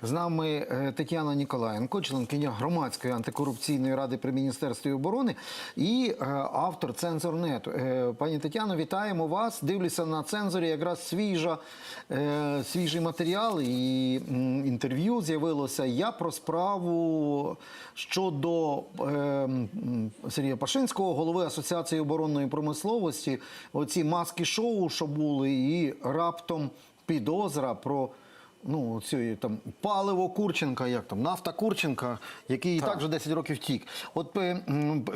З нами е, Тетяна Ніколаєнко, членкиня громадської антикорупційної ради при міністерстві оборони і е, автор цензорнету. Е, Пані Тетяно, вітаємо вас. Дивлюся на цензорі якраз свіжа, свіжий матеріал і інтерв'ю з'явилося. Я про справу щодо Сергія Пашинського, голови Асоціації оборонної промисловості. Оці маски шоу, що були, і раптом підозра про ну, цієї там паливо Курченка, як там нафта Курченка, який і так вже 10 років втік. От е,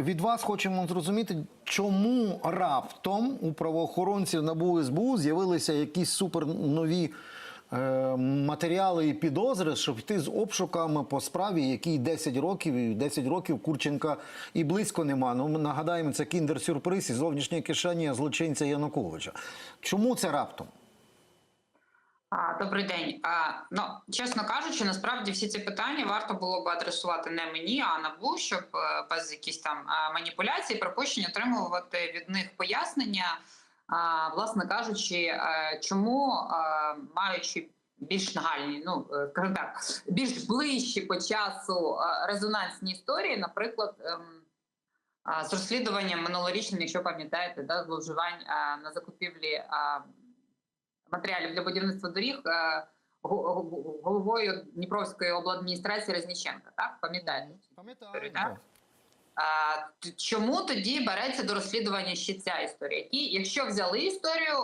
від вас хочемо зрозуміти, чому раптом у правоохоронців НАБУ СБУ з'явилися якісь супер нові. е, Матеріали і підозри, щоб йти з обшуками по справі, якій 10 років, і 10 років Курченка і близько нема. Ну, ми нагадаємо, це кіндер-сюрприз із зовнішньої кишені злочинця Януковича. Чому це раптом? Добрий день. Ну чесно кажучи, насправді всі ці питання варто було б адресувати не мені, а НАБУ, щоб е, без якісь там е, маніпуляцій, припущень отримувати від них пояснення, власне кажучи, е, чому маючи більш нагальні, ну скажімо так, більш ближчі по часу резонансні історії, наприклад. ем, З розслідуванням минулорічним, якщо пам'ятаєте, да, зловживань на закупівлі матеріалів для будівництва доріг е, го- го- головою Дніпровської обладміністрації Резніченка. Так пам'ятаєте? Пам'ятаю. Чому тоді береться до розслідування ще ця історія? Які, якщо взяли історію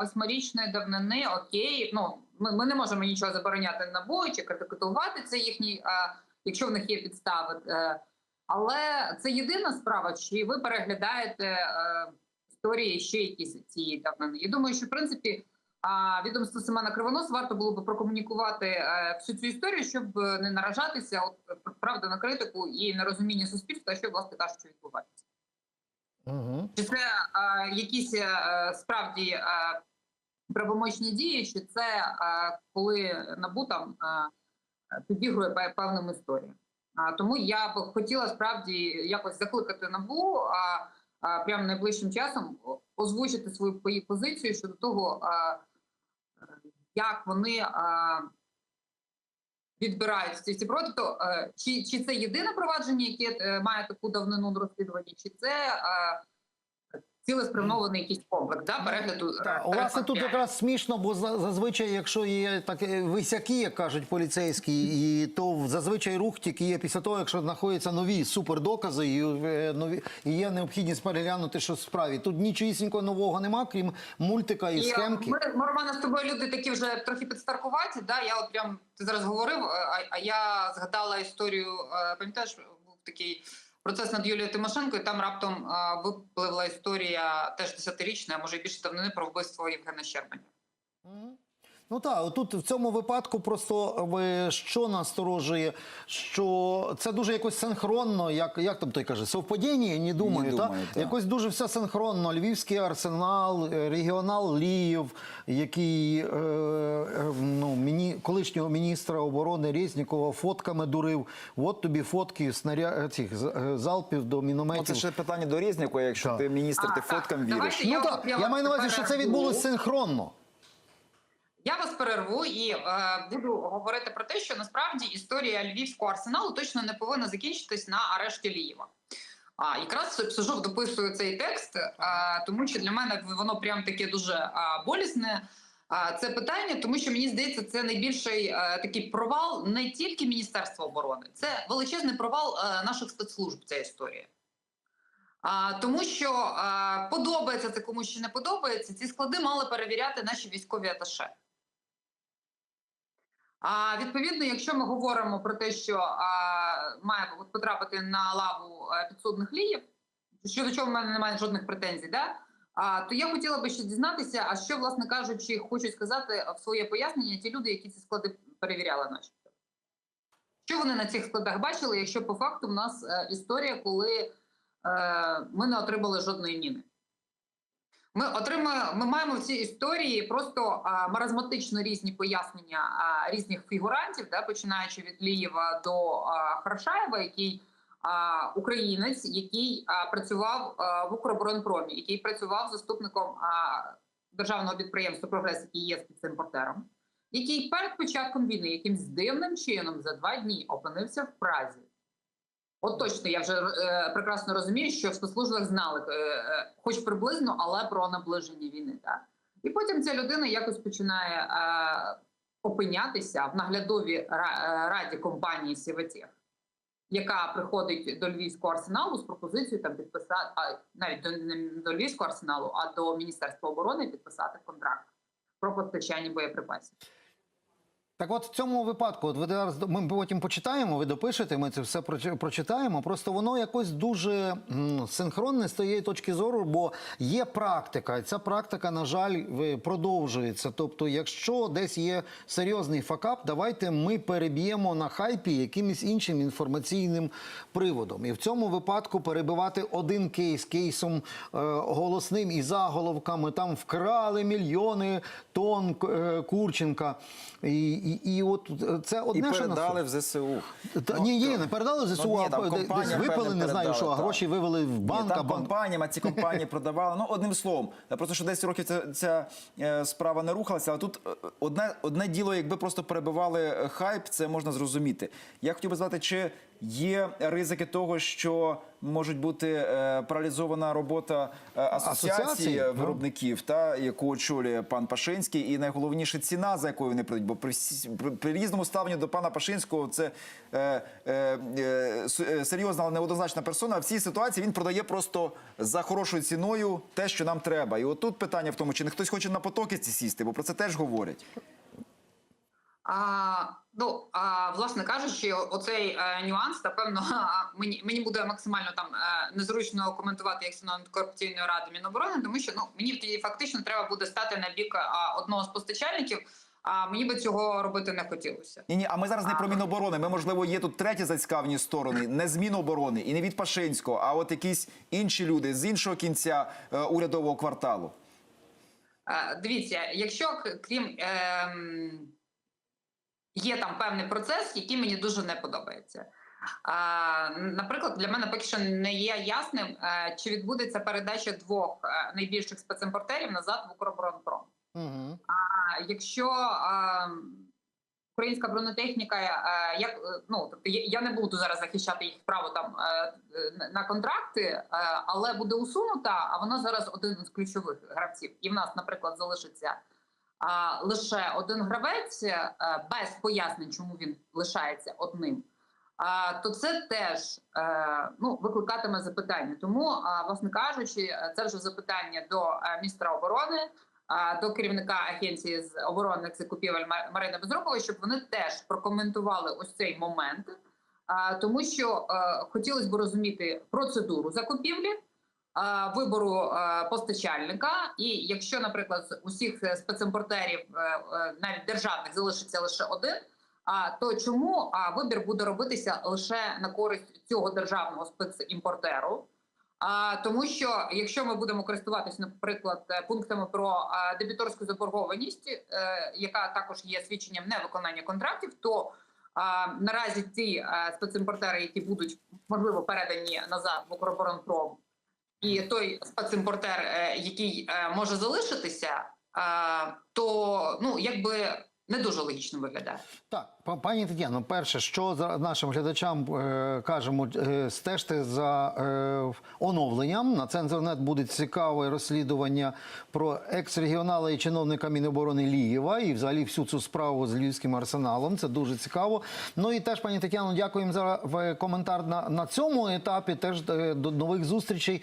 восьмирічної давнини, окей, ну ми, ми не можемо нічого забороняти набу чи критикувати це їхній, а, якщо в них є підстави. Е, але це єдина справа, чи ви переглядаєте е, історії ще якісь цієї давнини? Я думаю, що в принципі. А відомство Семена Кривонос варто було б прокомунікувати е, всю цю історію, щоб е, не наражатися, от правда на критику і нерозуміння суспільства, що власне кажучи, відбувається. Угу. Чи це е, якісь е, справді е, правомочні дії, чи це е, коли НАБУ там е, підігрує певним історіям? А, тому я б хотіла справді якось закликати НАБУ а, а, прямо найближчим часом озвучити свою позицію щодо того, а, як вони а, відбирають ці всі проти. то е, чи, чи це єдине провадження, яке е, має таку давнину на розслідуванні, чи це е, цілеспрямований якийсь комплекс да, перегляду е, Так, власне, тут якраз смішно, бо за- зазвичай, якщо є так е, висяки, як кажуть поліцейські, і то зазвичай рух тільки є після того, якщо знаходяться нові супердокази і, е, нові, і є необхідність переглянути щось в справі. Тут нічогісінького нового нема, крім мультика і, І, схемки. Ми, ми Романа, з тобою люди такі вже трохи підстаркуваті. Да? Я от прям ти зараз говорив, а, а я згадала історію. е, Пам'ятаєш, був такий процес над Юлією Тимошенко, там раптом випливла історія теж десятирічна, а може більше давнини про вбивство Євгена Щербаня. Ну так, тут в цьому випадку просто ви що насторожує, що це дуже якось синхронно, як, як там той каже, совпадіння, не думаю, Не та? якось дуже все синхронно. Львівський арсенал, е, регіонал Ліїв, який е, е, ну, міні, колишнього міністра оборони Резнікова фотками дурив. От тобі фотки снаря... цих з- е, залпів до Ну, мінометів. це ще питання до Різніку, якщо Так. ти міністр, ти А, так, фоткам давайте віриш. я Ну так, я маю на увазі, що це відбулося синхронно. Я вас перерву і е, буду говорити про те, що насправді історія львівського арсеналу точно не повинна закінчитись на арешті Лієва. А якраз сижу, дописую цей текст, е, тому що для мене воно прям таке дуже е, болісне. е, Це питання, тому що мені здається, це найбільший е, такий провал не тільки Міністерства оборони, це величезний провал е, наших спецслужб. Ця історія. А, тому що а, подобається це комусь чи не подобається, ці склади мали перевіряти наші військові аташе. А відповідно, якщо ми говоримо про те, що а, має потрапити на лаву підсудних ліїв, щодо чого в мене немає жодних претензій, да? а, то я хотіла би ще дізнатися, а що, власне кажучи, хочуть сказати в своє пояснення ті люди, які ці склади перевіряли наші. Що вони на цих складах бачили, якщо по факту в нас е, історія, коли е, ми не отримали жодної міни? Ми отримаємо, ми маємо в цій історії просто а, маразматично різні пояснення а, різних фігурантів, да, починаючи від Лієва до а, Харшаєва, який а, українець, який а, працював а, в Укроборонпромі, який працював заступником а, державного підприємства Прогрес, який є спецімпортером. який перед початком війни якимсь дивним чином за два дні опинився в Празі. От точно я вже е, прекрасно розумію, що в спецслужбах знали, е, е, хоч приблизно, але про наближення війни. Так? І потім ця людина якось починає е, опинятися в наглядовій е, раді компанії Сіватєх, яка приходить до Львівського арсеналу з пропозицією там підписати, а навіть до, не до Львівського арсеналу, а до Міністерства оборони підписати контракт про постачання боєприпасів. Так от в цьому випадку, от ви зараз ми потім почитаємо, ви допишете, ми це все прочитаємо. Просто воно якось дуже синхронне з тієї точки зору, бо є практика. і Ця практика, на жаль, продовжується. Тобто, якщо десь є серйозний факап, давайте ми переб'ємо на хайпі якимось іншим інформаційним приводом. І в цьому випадку перебивати один кейс кейсом е, голосним і заголовками там вкрали мільйони тонн е, Курченка. І, і, і от е, це одне що передали в ЗСУ. Та, ні, ні, не передали в ЗСУ, Ну, ні, а десь випили, не знаю, що, а гроші вивели в банк, Ні, там банк... компаніям, а ці компанії продавали. Ну, одним словом, Та просто що 10 років ця, ця е, справа не рухалася, але тут е, одне, одне діло, якби просто перебивали е, хайп, це можна зрозуміти. Я хотів би знати, чи є ризики того, що можуть бути е, паралізована робота е, асоціації Асоціації, ну. виробників, та яку очолює пан Пашинський, і найголовніше ціна, за якою вони прийдуть. Бо при, всі- при, різному ставленні до пана Пашинського це е, е, е, е, серйозна, але неоднозначна персона. В цій ситуації він продає просто за хорошою ціною те, що нам треба. І отут питання в тому, чи не хтось хоче на потоки ці сісти, бо про це теж говорять. А, ну, а, власне кажучи, оцей е, нюанс, напевно, мені, мені буде максимально там е, незручно коментувати як член антикорупційної ради Міноборони, тому що ну мені фактично треба буде стати на бік а, одного з постачальників. А мені би цього робити не хотілося. Ні, ні, а ми зараз не про Міноборони. Ми, можливо, є тут треті зацікавлені сторони, не з Міноборони і не від Пашинського, а от якісь інші люди з іншого кінця е, урядового кварталу. Е, Дивіться, якщо крім ем, є там певний процес, який мені дуже не подобається. Наприклад, для мене поки що не є ясним, е, чи відбудеться передача двох е, найбільших спецімпортерів назад в Укроборонпром. Якщо українська бронетехніка, а, як е, ну тобто я- не буду зараз захищати їх право там е, е, на контракти, е, але буде усунута, а вона зараз один з ключових гравців. І в нас, наприклад, залишиться лише один гравець е, без пояснень, чому він лишається одним. То це теж е, ну викликатиме запитання. Тому, власне кажучи, е, це вже запитання до е, міністра оборони до керівника агенції з оборонних закупівель Ма- Марини Безрукової, щоб вони теж прокоментували ось цей момент, тому що е, хотілося б розуміти процедуру закупівлі. е, Вибору е, постачальника, і якщо, наприклад, з усіх спецімпортерів, навіть державних, залишиться лише один, то чому вибір буде робитися лише на користь цього державного спецімпортеру? А, тому що якщо ми будемо користуватися, наприклад, е, пунктами про е, дебіторську заборгованість, е, яка також є свідченням невиконання контрактів, то а, наразі ті е, спецімпортери, які будуть можливо передані назад в Укроборонпром, і той спецімпортер, е, який е, може залишитися, е, то ну якби не дуже логічно виглядає. Так, па- пані Тетяно, перше, що нашим глядачам е, кажемо, е, стежте за е, оновленням. На цензорнет буде цікаве розслідування про екс-регіонала і чиновника Міноборони Лієва і взагалі всю цю справу з львівським арсеналом. Це дуже цікаво. Ну і теж, пані Тетяно, дякуємо за коментар на, на цьому етапі. Теж до нових зустрічей